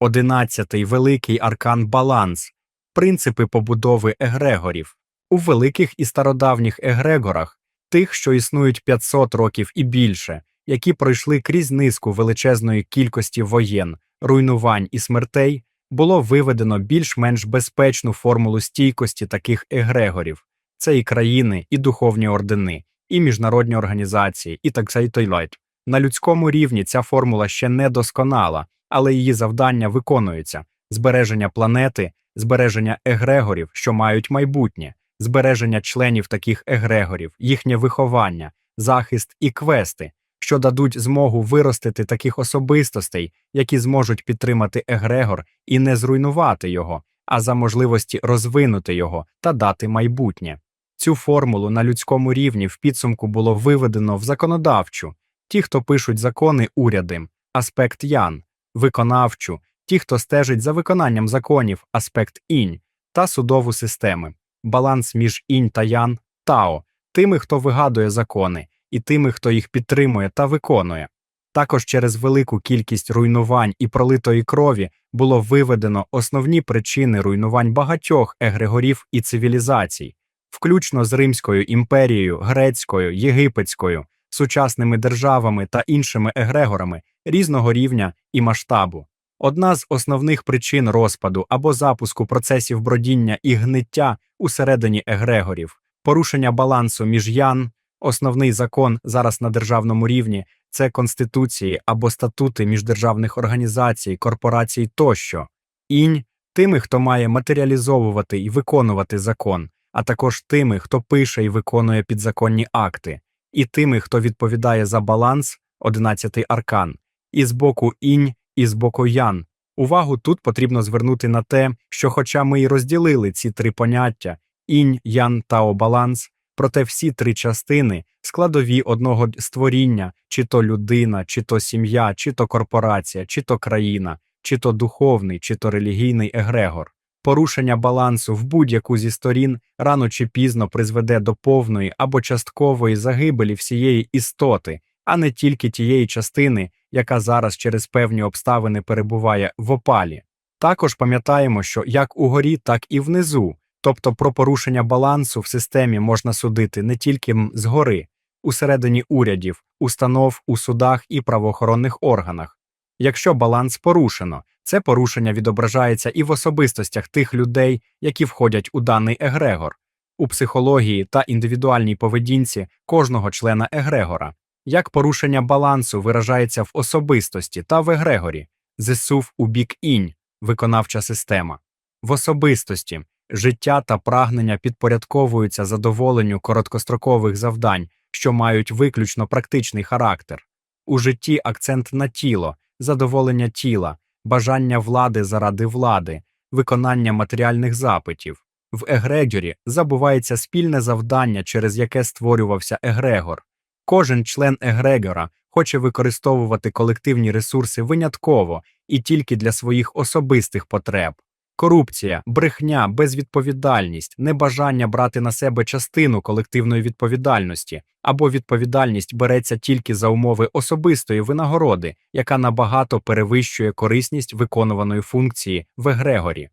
Одинадцятий великий аркан баланс, принципи побудови егрегорів. У великих і стародавніх егрегорах, тих, що існують 500 років і більше, які пройшли крізь низку величезної кількості воєн, руйнувань і смертей, було виведено більш-менш безпечну формулу стійкості таких егрегорів. Це і країни, і духовні ордени, і міжнародні організації, і так далі. На людському рівні ця формула ще не досконала, але її завдання виконуються: збереження планети, збереження егрегорів, що мають майбутнє, збереження членів таких егрегорів, їхнє виховання, захист і квести, що дадуть змогу виростити таких особистостей, які зможуть підтримати егрегор і не зруйнувати його, а за можливості розвинути його та дати майбутнє. Цю формулу на людському рівні в підсумку було виведено в законодавчу, ті, хто пишуть закони урядом, аспект ян, виконавчу, ті, хто стежить за виконанням законів, аспект інь, та судову системи, баланс між інь та ян, тао, тими, хто вигадує закони, і тими, хто їх підтримує та виконує. Також через велику кількість руйнувань і пролитої крові було виведено основні причини руйнувань багатьох егрегорів і цивілізацій, включно з Римською імперією, Грецькою, Єгипетською, сучасними державами та іншими егрегорами різного рівня і масштабу. Одна з основних причин розпаду або запуску процесів бродіння і гниття усередині егрегорів, порушення балансу між ян, основний закон зараз на державному рівні це конституції або статути міждержавних організацій, корпорацій тощо, інь тими, хто має матеріалізовувати і виконувати закон, а також тими, хто пише і виконує підзаконні акти, і тими, хто відповідає за баланс, 11 аркан, і з боку інь, і з боку ян. Увагу тут потрібно звернути на те, що, хоча ми й розділили ці три поняття інь, ян та обаланс, проте всі три частини складові одного створіння, чи то людина, чи то сім'я, чи то корпорація, чи то країна, чи то духовний, чи то релігійний егрегор. Порушення балансу в будь-яку зі сторін рано чи пізно призведе до повної або часткової загибелі всієї істоти, а не тільки тієї частини, яка зараз через певні обставини перебуває в опалі. Також пам'ятаємо, що як угорі, так і внизу, тобто про порушення балансу в системі можна судити не тільки згори, усередині урядів, установ у судах і правоохоронних органах. Якщо баланс порушено, це порушення відображається і в особистостях тих людей, які входять у даний егрегор, у психології та індивідуальній поведінці кожного члена егрегора. Як порушення балансу виражається в особистості та в егрегорі, зсув у бік інь, виконавча система. В особистості життя та прагнення підпорядковуються задоволенню короткострокових завдань, що мають виключно практичний характер. У житті акцент на тіло, задоволення тіла, бажання влади заради влади, виконання матеріальних запитів. В егрегорі забувається спільне завдання, через яке створювався егрегор. Кожен член егрегора хоче використовувати колективні ресурси винятково і тільки для своїх особистих потреб. Корупція, брехня, безвідповідальність, небажання брати на себе частину колективної відповідальності або відповідальність береться тільки за умови особистої винагороди, яка набагато перевищує корисність виконуваної функції в егрегорі.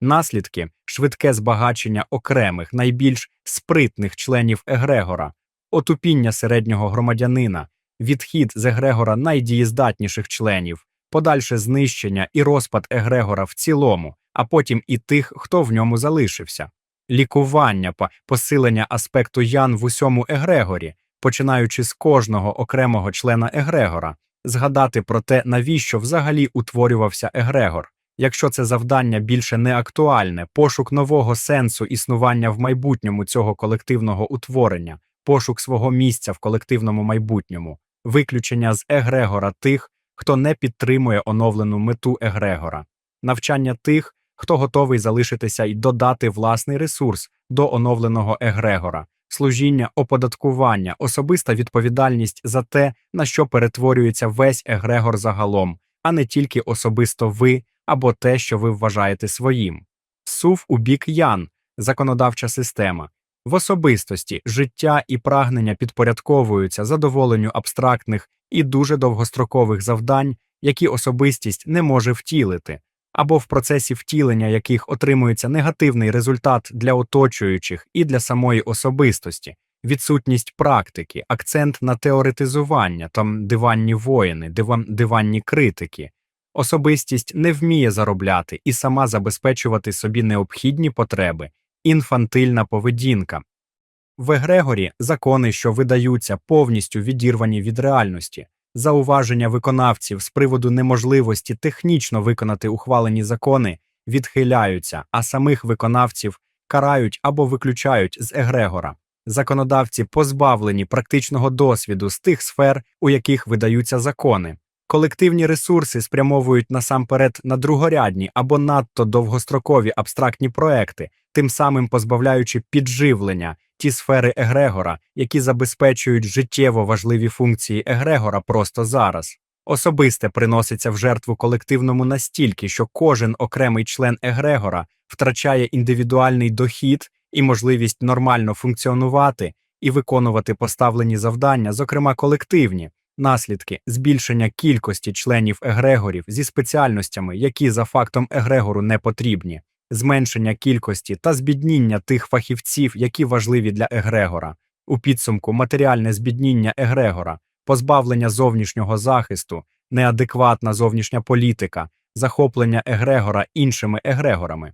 Наслідки швидке збагачення окремих найбільш спритних членів егрегора, отупіння середнього громадянина, відхід з егрегора найдієздатніших членів, подальше знищення і розпад егрегора в цілому, а потім і тих, хто в ньому залишився, лікування посилення аспекту ян в усьому егрегорі, починаючи з кожного окремого члена егрегора, згадати про те, навіщо взагалі утворювався егрегор. Якщо це завдання більше не актуальне, пошук нового сенсу існування в майбутньому цього колективного утворення, пошук свого місця в колективному майбутньому, виключення з егрегора тих, хто не підтримує оновлену мету егрегора, навчання тих, хто готовий залишитися і додати власний ресурс до оновленого егрегора, служіння, оподаткування, особиста відповідальність за те, на що перетворюється весь егрегор загалом, а не тільки особисто ви або те, що ви вважаєте своїм. Сув у бік ян, законодавча система. В особистості. Життя і прагнення підпорядковуються задоволенню абстрактних і дуже довгострокових завдань, які особистість не може втілити, або в процесі втілення яких отримується негативний результат для оточуючих і для самої особистості, відсутність практики, акцент на теоретизування, там диванні воїни, диван, диванні критики. Особистість не вміє заробляти і сама забезпечувати собі необхідні потреби, інфантильна поведінка. В Егрегорі закони, що видаються, повністю відірвані від реальності, зауваження виконавців з приводу неможливості технічно виконати ухвалені закони відхиляються, а самих виконавців карають або виключають з Егрегора. Законодавці позбавлені практичного досвіду з тих сфер, у яких видаються закони. Колективні ресурси спрямовують насамперед на другорядні або надто довгострокові абстрактні проекти, тим самим позбавляючи підживлення ті сфери егрегора, які забезпечують життєво важливі функції егрегора просто зараз. Особисте приноситься в жертву колективному настільки, що кожен окремий член егрегора втрачає індивідуальний дохід і можливість нормально функціонувати і виконувати поставлені завдання, зокрема колективні. Наслідки збільшення кількості членів егрегорів зі спеціальностями, які за фактом егрегору не потрібні, зменшення кількості та збідніння тих фахівців, які важливі для егрегора, у підсумку матеріальне збідніння егрегора, позбавлення зовнішнього захисту, неадекватна зовнішня політика, захоплення егрегора іншими егрегорами,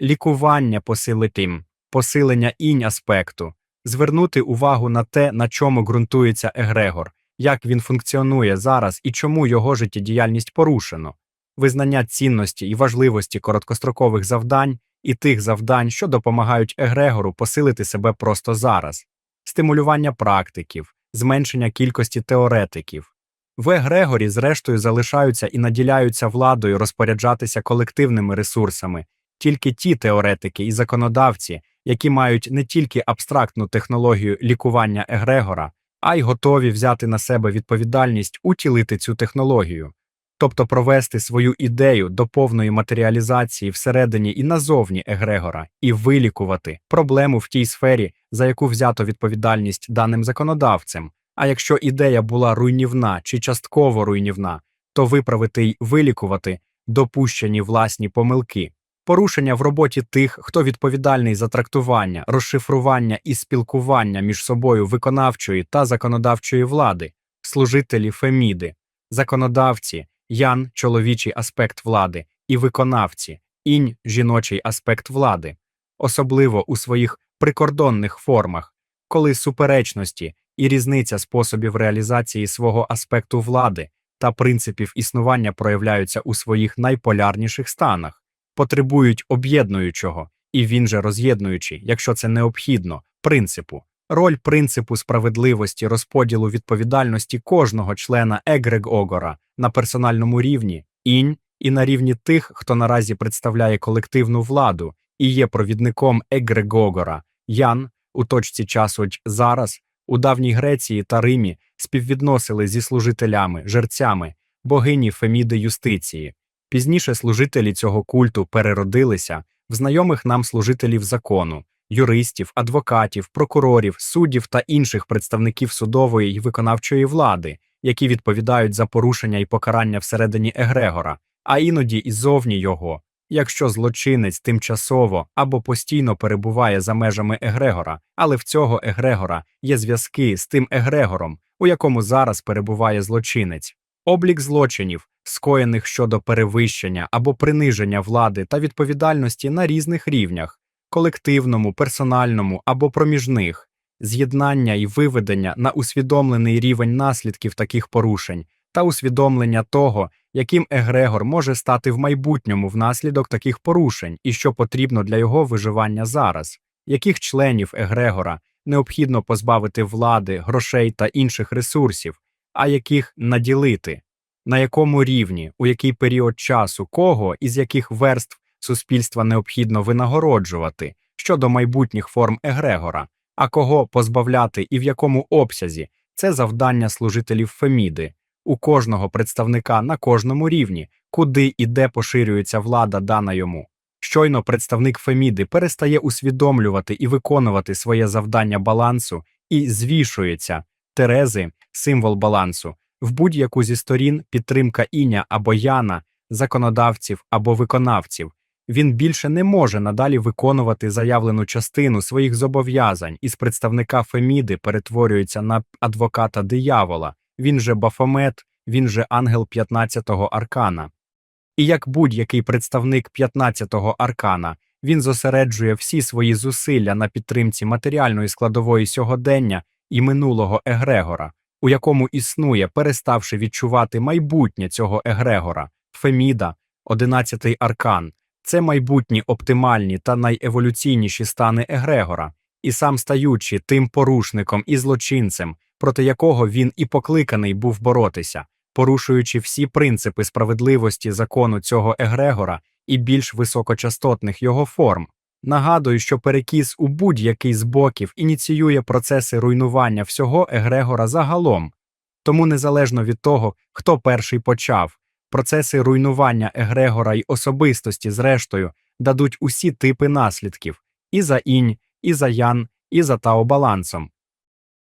лікування посилитим, посилення інь аспекту, звернути увагу на те, на чому ґрунтується егрегор як він функціонує зараз і чому його життєдіяльність порушено, визнання цінності і важливості короткострокових завдань і тих завдань, що допомагають егрегору посилити себе просто зараз, стимулювання практиків, зменшення кількості теоретиків. В егрегорі, зрештою, залишаються і наділяються владою розпоряджатися колективними ресурсами, тільки ті теоретики і законодавці, які мають не тільки абстрактну технологію лікування егрегора, а й готові взяти на себе відповідальність утілити цю технологію, тобто провести свою ідею до повної матеріалізації всередині і назовні егрегора, і вилікувати проблему в тій сфері, за яку взято відповідальність даним законодавцем. А якщо ідея була руйнівна чи частково руйнівна, то виправити й вилікувати допущені власні помилки. Порушення в роботі тих, хто відповідальний за трактування, розшифрування і спілкування між собою виконавчої та законодавчої влади, служителі Феміди, законодавці, ян чоловічий аспект влади і виконавці, інь жіночий аспект влади, особливо у своїх прикордонних формах, коли суперечності і різниця способів реалізації свого аспекту влади та принципів існування проявляються у своїх найполярніших станах потребують об'єднуючого, і він же роз'єднуючий, якщо це необхідно, принципу. Роль принципу справедливості розподілу відповідальності кожного члена Егрегогора на персональному рівні, інь і на рівні тих, хто наразі представляє колективну владу і є провідником Егрегогора, Ян у точці часу зараз у давній Греції та Римі співвідносили зі служителями, жерцями, богині Феміди юстиції. Пізніше служителі цього культу переродилися в знайомих нам служителів закону, юристів, адвокатів, прокурорів, суддів та інших представників судової й виконавчої влади, які відповідають за порушення і покарання всередині Егрегора, а іноді і зовні його, якщо злочинець тимчасово або постійно перебуває за межами Егрегора, але в цього Егрегора є зв'язки з тим Егрегором, у якому зараз перебуває злочинець. Облік злочинів, скоєних щодо перевищення або приниження влади та відповідальності на різних рівнях колективному, персональному або проміжних, з'єднання і виведення на усвідомлений рівень наслідків таких порушень та усвідомлення того, яким егрегор може стати в майбутньому внаслідок таких порушень і що потрібно для його виживання зараз, яких членів егрегора необхідно позбавити влади, грошей та інших ресурсів а яких наділити, на якому рівні, у який період часу, кого? Із яких верств суспільства необхідно винагороджувати? Щодо майбутніх форм Егрегора, а кого позбавляти і в якому обсязі? Це завдання служителів Феміди, у кожного представника на кожному рівні, куди і де поширюється влада дана йому. Щойно представник Феміди перестає усвідомлювати і виконувати своє завдання балансу і звішується. Терези, символ балансу, В будь-яку зі сторін підтримка іня або яна, законодавців або виконавців. Він більше не може надалі виконувати заявлену частину своїх зобов'язань із представника Феміди перетворюється на адвоката диявола, він же Бафомет, він же ангел 15-го аркана. І як будь-який представник 15-го аркана, він зосереджує всі свої зусилля на підтримці матеріальної складової сьогодення і минулого егрегора, у якому існує, переставши відчувати майбутнє цього егрегора, Феміда, 11-й аркан. Це майбутні оптимальні та найеволюційніші стани егрегора, і сам стаючи тим порушником і злочинцем, проти якого він і покликаний був боротися, порушуючи всі принципи справедливості закону цього егрегора і більш високочастотних його форм. Нагадую, що перекіс у будь-який з боків ініціює процеси руйнування всього егрегора загалом. Тому незалежно від того, хто перший почав, процеси руйнування егрегора й особистості, зрештою, дадуть усі типи наслідків і за інь, і за ян, і за таобалансом.